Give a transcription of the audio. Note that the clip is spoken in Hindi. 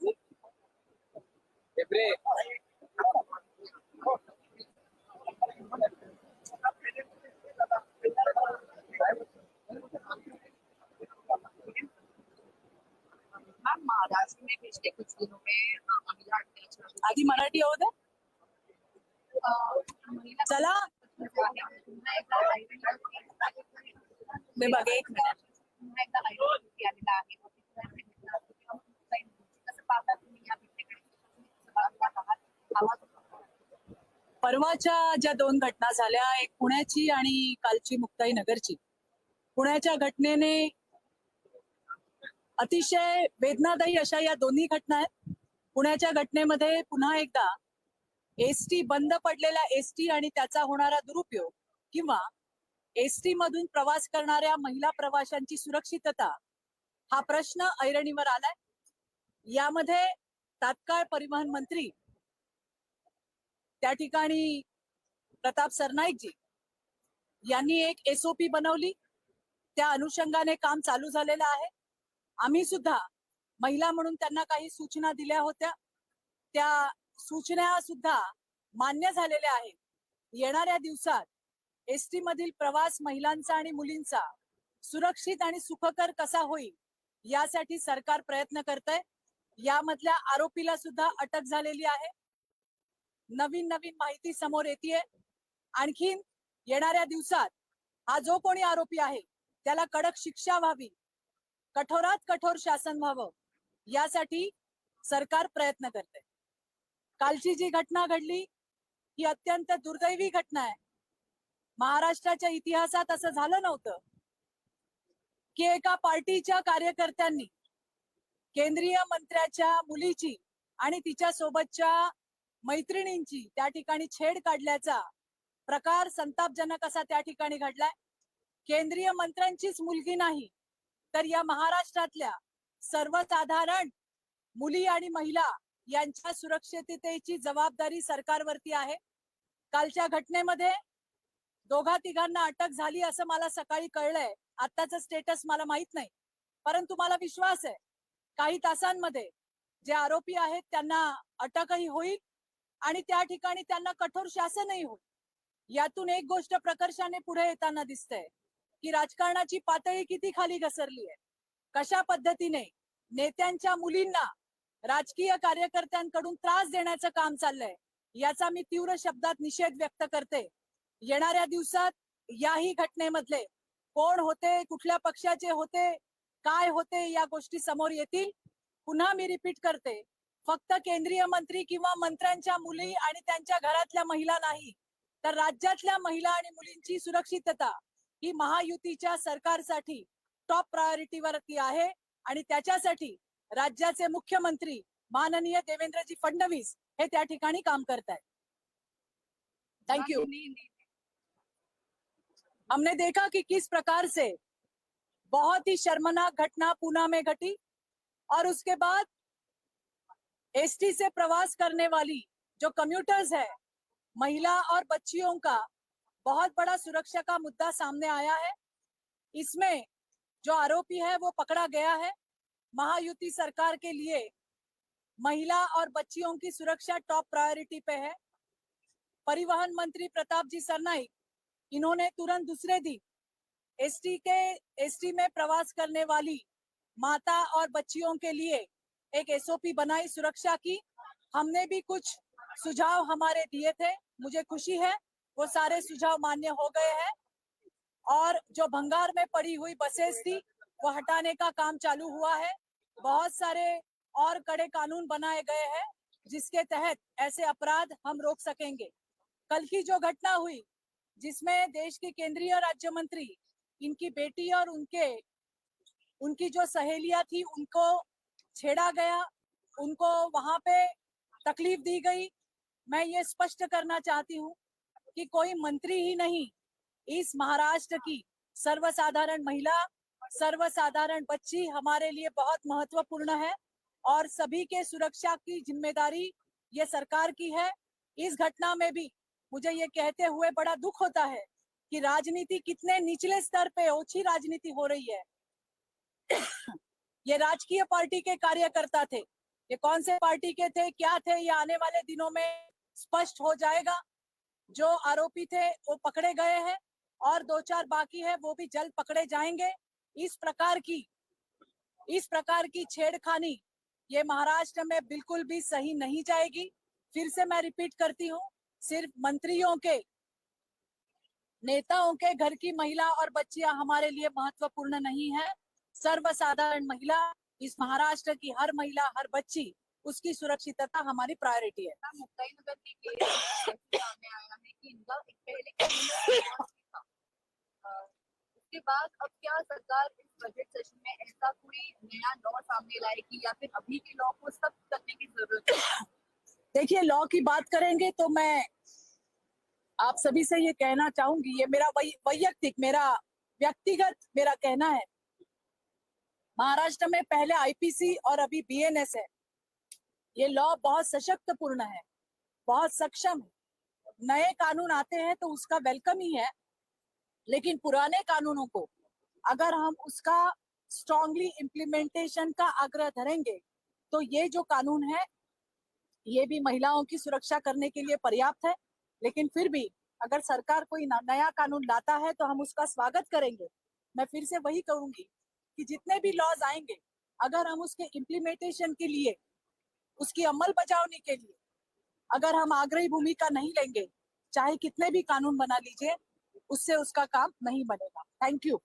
तू? एप्रे महाराष्ट्र में पिछले कुछ दिनों में महिला अत्याचार आधी मराठी महिला चला। मी बघ एक मिनिट। एकदा highway आलेला आहे परवाच्या ज्या दोन घटना झाल्या एक पुण्याची आणि कालची मुक्ताई नगरची पुण्याच्या घटनेने अतिशय वेदनादायी अशा या दोन्ही घटना आहेत. पुण्याच्या घटनेमध्ये पुन्हा एकदा एसटी बंद पडलेल्या एसटी आणि त्याचा होणारा दुरुपयोग किंवा एसटी मधून प्रवास करणाऱ्या महिला प्रवाशांची सुरक्षितता हा प्रश्न ऐरणीवर आलाय. यामध्ये तात्काळ परिवहन मंत्री त्या ठिकाणी प्रताप सरनाईकजी यांनी एक एसओपी बनवली. त्या अनुषंगाने काम चालू झालेलं आहे. आम्ही सुद्धा महिला म्हणून त्यांना काही सूचना दिल्या होत्या. त्या सूचना सुद्धा मान्य झालेल्या आहेत. येणाऱ्या दिवसात एसटी मधील प्रवास महिलांचा आणि मुलींचा सुरक्षित आणि सुखकर कसा होईल यासाठी सरकार प्रयत्न करत आहे यामधल्या आरोपीला सुद्धा अटक झालेली आहे. नवीन नवीन माहिती समोर येते आणखीन येणाऱ्या दिवसात हा जो कोणी आरोपी आहे त्याला कडक शिक्षा व्हावी. कठोरात कठोर शासन व्हावं यासाठी सरकार प्रयत्न करते कालची जी घटना घडली ही अत्यंत दुर्दैवी घटना आहे. महाराष्ट्राच्या इतिहासात असं झालं नव्हतं. की एका पार्टीच्या कार्यकर्त्यांनी केंद्रीय मंत्र्याच्या मुलीची आणि तिच्या सोबतच्या मैत्रिणींची त्या ठिकाणी छेड काढल्याचा प्रकार संतापजनक असा त्या ठिकाणी घडलाय. केंद्रीय मंत्र्यांचीच मुलगी नाही तर या महाराष्ट्रातल्या सर्वसाधारण मुली आणि महिला यांच्या सुरक्षिततेची जबाबदारी सरकारवरती आहे. कालच्या घटनेमध्ये दोघा तिघांना अटक झाली असं मला सकाळी कळलंय. आताचं स्टेटस मला माहीत नाही परंतु मला विश्वास आहे. काही तासांमध्ये जे आरोपी आहेत त्यांना अटकही होईल आणि त्या ठिकाणी त्यांना कठोर शासनही होईल. यातून एक गोष्ट प्रकर्षाने पुढे येताना दिसते की राजकारणाची पातळी किती खाली घसरली आहे. कशा पद्धतीने नेत्यांच्या मुलींना राजकीय कार्यकर्त्यांकडून त्रास देण्याचं काम चाललंय याचा मी तीव्र शब्दात निषेध व्यक्त करते. येणाऱ्या दिवसात याही घटनेमधले कोण होते कुठल्या पक्षाचे होते काय होते या गोष्टी समोर येतील. पुन्हा मी रिपीट करते फक्त केंद्रीय मंत्री किंवा मंत्र्यांच्या मुली आणि त्यांच्या घरातल्या महिला नाही तर राज्यातल्या महिला आणि मुलींची सुरक्षितता ही महायुतीच्या सरकारसाठी टॉप प्रायोरिटीवरती आहे आणि त्याच्यासाठी राज्याचे मुख्यमंत्री माननीय देवेंद्रजी फडणवीस हे त्या ठिकाणी काम करत आहेत थैंक यू हमने देखा कि किस प्रकार से बहुत ही शर्मनाक घटना पूना में घटी और उसके बाद एसटी से प्रवास करने वाली जो कम्यूटर्स है, महिला और बच्चियों का बहुत बड़ा सुरक्षा का मुद्दा सामने आया है। इसमें जो आरोपी है, वो पकड़ा गया है। महायुति सरकार के लिए महिला और बच्चियों की सुरक्षा टॉप प्रायोरिटी पे है। परिवहन मंत्री प्रताप जी सरनाई इन्होंने तुरंत दूसरे दिन एसटी के, एसटी में प्रवास करने वाली माता और बच्चियों के लिए एक एसओपी बनाई, सुरक्षा की। हमने भी कुछ सुझाव हमारे दिए थे, मुझे खुशी है, वो सारे सुझाव मान्य हो गए हैं। और जो भंगार में पड़ी हुई बसेस थी, वो हटाने का काम चालू हुआ है। बहुत सारे और कड़े कानून बनाए गए हैं, जिसके तहत ऐसे अपराध हम रोक सकेंगे। कल की जो घटना हुई, जिसमें देश की केंद्रीय राज्य मंत्री, इनकी बेटी और उनके, उनकी जो सहेलियाँ थी, उनको छेड़ा गया, उनको वहाँ पे तकलीफ़ दी गई। मैं ये स्पष्ट करना चाहती हूँ कि कोई मंत्री ही नहीं इस महाराष्ट्र की सर्वसाधारण महिला, सर्वसाधारण बच्ची हमारे लिए बहुत महत्वपूर्ण है और सभी के सुरक्षा की ज़िम्मेदारी ये सरकार की है। इस घटना में भी मुझे ये कहते हुए बड़ा दुख होता है कि राजनीति कितने निचले स्तर पे ओछी राजनीति हो रही है। ये राजकीय पार्टी के कार्यकर्ता थे। ये कौन से पार्टी के थे, क्या थे, ये आने वाले दिनों में स्पष्ट हो जाएगा। जो आरोपी थे, वो पकड़े गए हैं और दो चार बाकी है, वो भी जल्द पकड़े जाएँगे। इस प्रकार की, इस प्रकार की छेड़खानी ये महाराष्ट्र में बिल्कुल भी सही नहीं जाएगी। फिर से मैं रिपीट करती हूँ, सिर्फ़ मंत्रियों के, नेताओं के घर की महिला और बच्चियाँ हमारे लिए महत्वपूर्ण नहीं है। सर्वसाधारण महिला इस महाराष्ट्र की हर महिला हर बच्ची उसकी सुरक्षितता हमारी प्रायोरिटी है। उसके बाद अब क्या सरकार इस बजट सेशन में ऐसा कोई नया लॉ सामने लाएगी या फिर अभी के लॉ को सख्त करने की ज़रूरत है? देखिए लॉ की बात करेंगे तो मैं आप सभी से ये कहना चाहूँगी ये मेरा वैयक्तिक मेरा व्यक्तिगत मेरा कहना है। महाराष्ट्र में पहले आईपीसी और अभी बीएनएस है। ये लॉ बहुत सशक्त पूर्ण है, बहुत सक्षम है। नए कानून आते हैं तो उसका वेलकम ही है, लेकिन पुराने कानूनों को अगर हम उसका स्ट्रांगली इम्प्लीमेंटेशन का आग्रह धरेंगे तो ये जो कानून है, ये भी महिलाओं की सुरक्षा करने के लिए पर्याप्त है। लेकिन फिर भी अगर सरकार कोई नया कानून लाता है तो हम उसका स्वागत करेंगे। मैं फिर से वही कहूँगी कि जितने भी लॉज आएँगे, अगर हम उसके इम्प्लीमेंटेशन के लिए, उसकी अमल बचावने के लिए, अगर हम आग्रही भूमिका नहीं लेंगे, चाहे कितने भी कानून बना लीजिए, उससे उसका काम नहीं बनेगा। Thank you